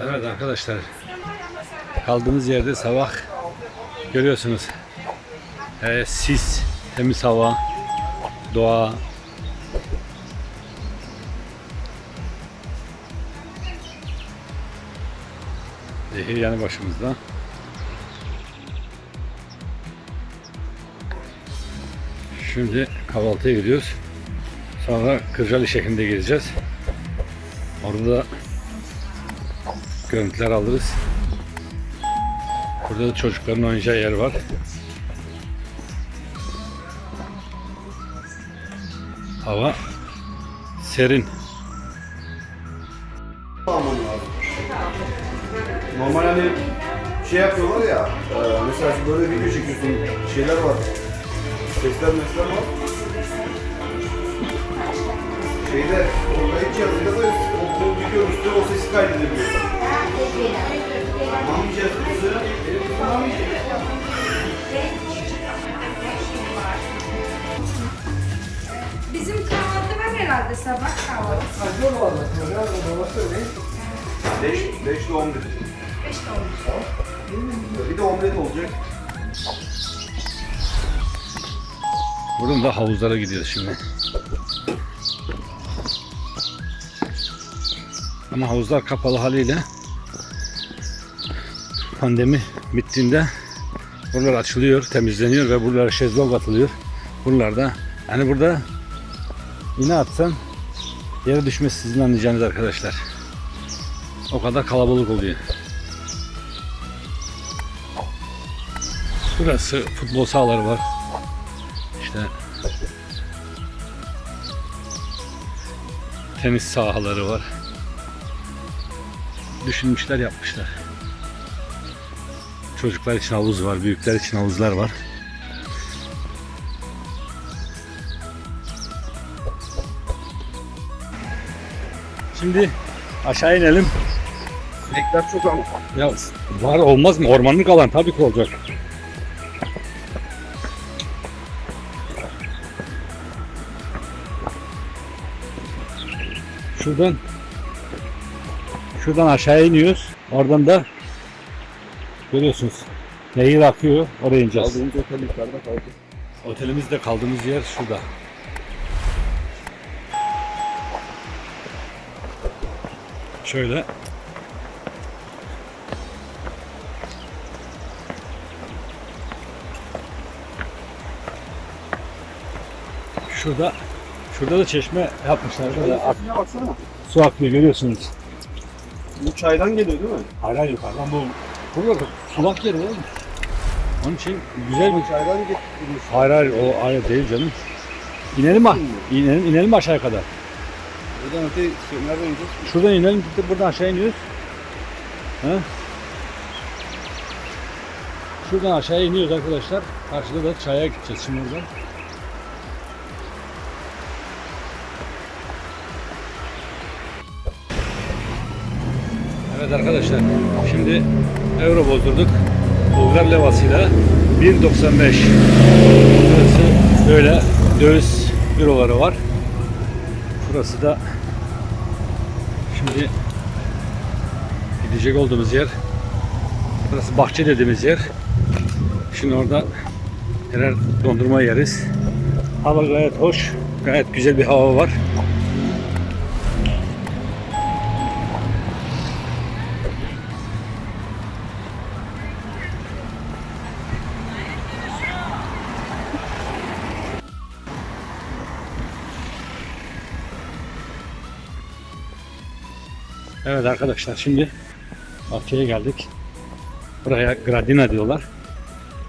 Evet arkadaşlar. Kaldığımız yerde sabah görüyorsunuz. Ee, sis, temiz hava, doğa. Zehir yanı başımızda. Şimdi kahvaltıya gidiyoruz. Sonra Kırcalı şehrinde gezeceğiz. Orada da görüntüler alırız. Burada da çocukların oynayacağı yer var. Hava serin. alman lazım. Normal hani şey yapıyorlar ya, e, mesela böyle video çekiyorsun, şeyler var. Sesler mesler var. Şeyde, o kayıt cihazıyla da o, video üstü o sesi kaydedebiliyor. Bizim kahvaltı var herhalde sabah kahvaltısı. 5, 5 de omlet. Beş de olmuş. Bir de omlet olacak. Buradan da havuzlara gidiyoruz şimdi. Ama havuzlar kapalı haliyle pandemi bittiğinde buralar açılıyor, temizleniyor ve buralara şezlong atılıyor. Buralarda yani burada iğne atsan yere düşmesi sizin anlayacağınız arkadaşlar. O kadar kalabalık oluyor. Burası futbol sahaları var. İşte tenis sahaları var. Düşünmüşler yapmışlar. Çocuklar için havuz var, büyükler için havuzlar var. Şimdi aşağı inelim. Sinekler çok ama. Ya var olmaz mı? Ormanlık alan tabii ki olacak. Şuradan şuradan aşağı iniyoruz. Oradan da görüyorsunuz. Nehir akıyor. Oraya ineceğiz. Aldığımız otel yukarıda kaldı. Otelimizde kaldığımız yer şurada. Şöyle. Şurada şurada da çeşme yapmışlar. Böyle ak- baksana. su akıyor görüyorsunuz. Bu çaydan geliyor değil mi? Hala yukarıdan bu. Burada sulak yer oğlum. Onun için güzel bir Çaydan getiriyor. Hayır hayır o hayır değil canım. İnelim mi? İnelim, inelim mi aşağıya kadar? Buradan öte şey, nereden ineceğiz? Şuradan inelim gidip buradan aşağı iniyoruz. Ha? Şuradan aşağıya iniyoruz arkadaşlar. Karşıda da çaya gideceğiz şimdi buradan. Evet arkadaşlar şimdi euro bozdurduk. Bulgar levasıyla 1.95 Burası böyle döviz büroları var. Burası da şimdi gidecek olduğumuz yer burası bahçe dediğimiz yer. Şimdi orada birer dondurma yeriz. Hava gayet hoş. Gayet güzel bir hava var. Evet arkadaşlar şimdi bahçeye geldik. Buraya Gradina diyorlar.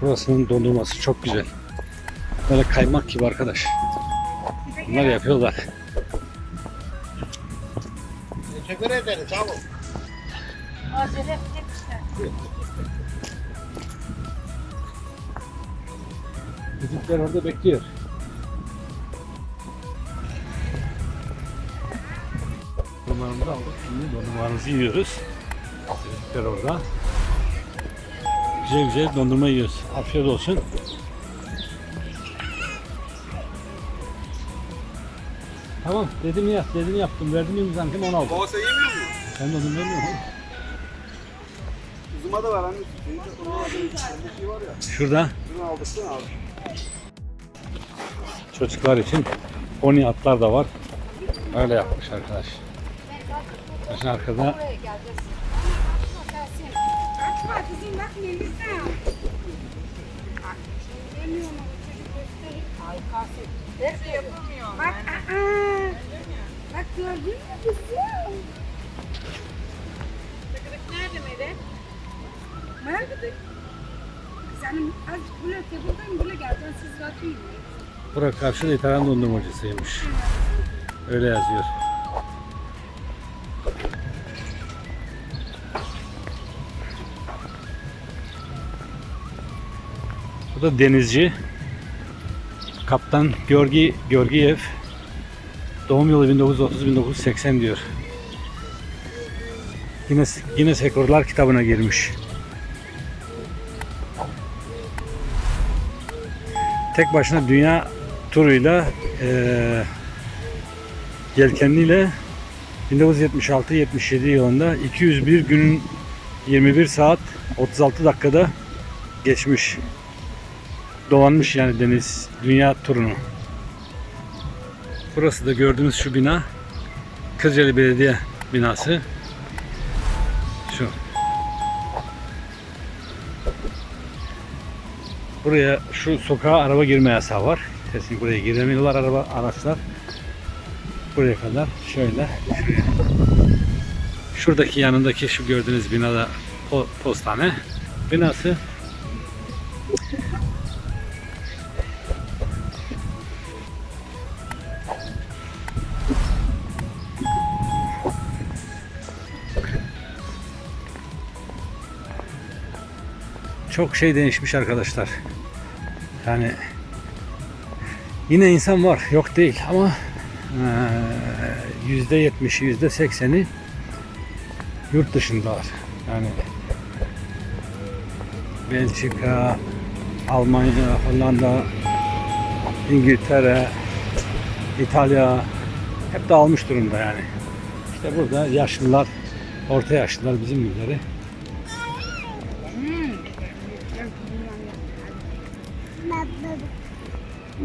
Burasının dondurması çok güzel. Böyle kaymak gibi arkadaş. Bunlar yapıyorlar. Teşekkür ederim. Sağ olun. Acele. Bizimkiler orada bekliyor. Dondurmalarımızı aldık. Şimdi dondurmalarımızı yiyoruz. Bizimkiler orada. Güzel güzel dondurma yiyoruz. Afiyet olsun. Tamam dedim ya, dedim yaptım. Verdim imzanı onu aldım. Baba sen yemiyor musun? Sen dondurma yemiyor musun? Kızıma da ver anne. De bir şey var ya. Şurada Şunu aldırsana abi. çocuklar için pony atlar da var. Öyle yapmış arkadaş. Bakın arkada bak aa. Bak gördün mü kızım? Nerede Melek? Nerede? Senin az böyle tebildeyim böyle geleceksin siz bakayım. Bura karşıda İtalyan dondurmacısıymış. Öyle yazıyor. Bu da denizci. Kaptan Georgi Georgiev. Doğum yılı 1930-1980 diyor. Guinness, Guinness Rekorlar kitabına girmiş. Tek başına dünya turuyla eee yelkenliyle 1976-77 yılında 201 günün 21 saat 36 dakikada geçmiş. Dolanmış yani deniz dünya turunu. Burası da gördüğünüz şu bina Kırcalı Belediye binası. Şu. Buraya şu sokağa araba girme yasağı var. Kesin buraya giremiyorlar araba araçlar. Buraya kadar şöyle. Şuradaki yanındaki şu gördüğünüz binada po- postane binası. Çok şey değişmiş arkadaşlar. Yani yine insan var yok değil ama yüzde yetmişi yüzde sekseni yurt dışındalar. Yani Belçika, Almanya, Hollanda, İngiltere, İtalya hep dağılmış durumda yani. İşte burada yaşlılar, orta yaşlılar bizim gibileri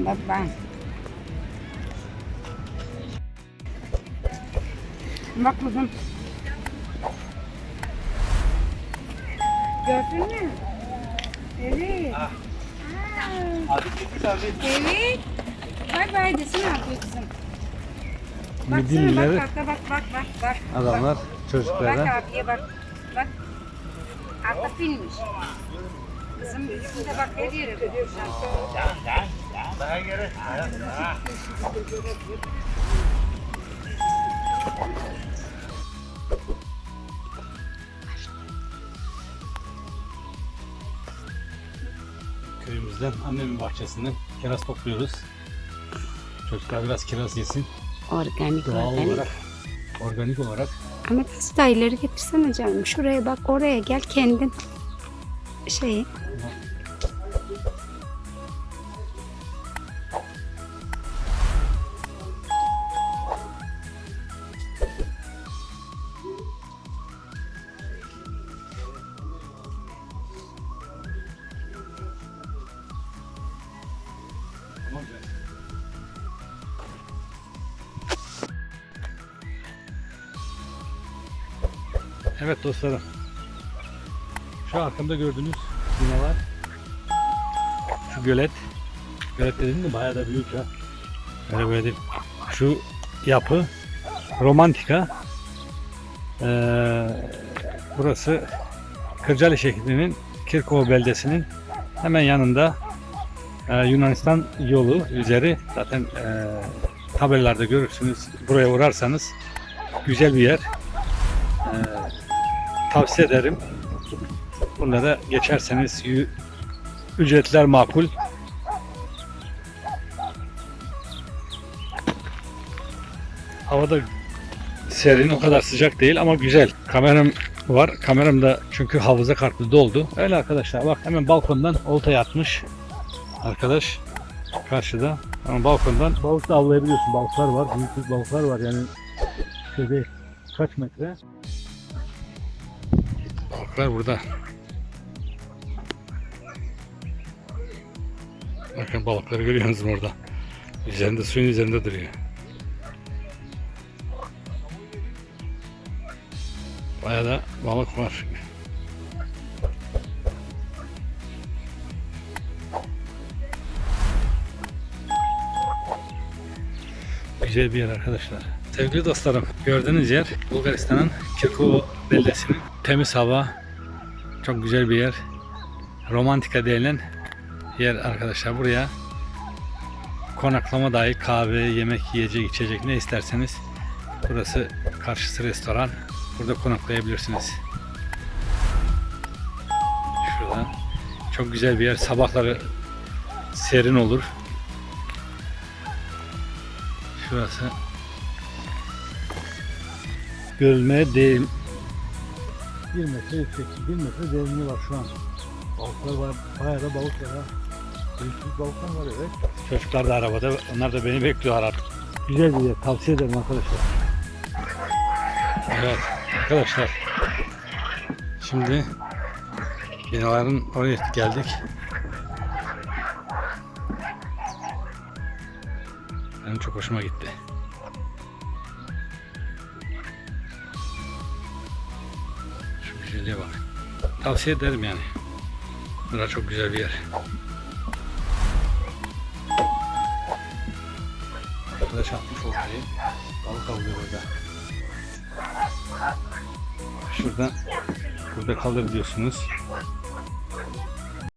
Baba. Bak kızım. Gördün mü? Evet. Aa. Evet. Bay bay desin abi kızım. Baksana Midillileri bak bak bak bak bak bak. adamlar Bak çocuklara abiye bak. Bak. Arka filmiş. Kızım bizim de bak her yere koymuş. Daha geri. köyümüzden annemin bahçesinden kiraz topluyoruz. Çocuklar biraz kiraz yesin. Organik Doğal organik. olarak, organik olarak. Ahmet az daha ileri getirsene canım. Şuraya bak oraya gel kendin. Şey Evet dostlarım. Şu arkamda gördüğünüz binalar. Şu gölet. Gölet dedim de bayağı da büyük ha. Böyle böyle değil. Şu yapı romantika. Ee, burası Kırcalı şehrinin Kirkova beldesinin hemen yanında e, Yunanistan yolu üzeri zaten e, tabelalarda görürsünüz. Buraya uğrarsanız güzel bir yer. E, tavsiye ederim. Bunlara geçerseniz ücretler makul. Havada serin o kadar sıcak değil ama güzel. Kameram var. Kameram da çünkü havuza kartlı doldu. Öyle arkadaşlar bak hemen balkondan oltaya atmış arkadaş karşıda. Ama balkondan balık da avlayabiliyorsun. Balıklar var. Büyük büyük balıklar var yani. Şöyle kaç metre? Balıklar burada. Bakın balıkları görüyor musunuz orada? Üzerinde suyun üzerinde duruyor. Bayağı da balık var. Güzel bir yer arkadaşlar. Sevgili dostlarım, gördüğünüz yer Bulgaristan'ın Kirkovo beldesinin temiz hava, çok güzel bir yer. Romantika denilen yer arkadaşlar. Buraya konaklama dahil kahve, yemek, yiyecek, içecek ne isterseniz burası karşısı restoran. Burada konaklayabilirsiniz. Şurada çok güzel bir yer. Sabahları serin olur. Şurası görülmeye değil. Bir metre yükseklik, bir metre derinliği var şu an. Balıklar var, bayağı da balık var ha. Büyük büyük balıklar var evet. Çocuklar da arabada, onlar da beni bekliyorlar artık. Güzel bir yer, tavsiye ederim arkadaşlar. Evet, arkadaşlar. Şimdi binaların oraya geldik. Benim çok hoşuma gitti. Şu güzelliğe bak. Tavsiye ederim yani. Burası çok güzel bir yer. Arkadaş atmış oltayı. Balık avlıyor burada. Şuradan burada kalır diyorsunuz.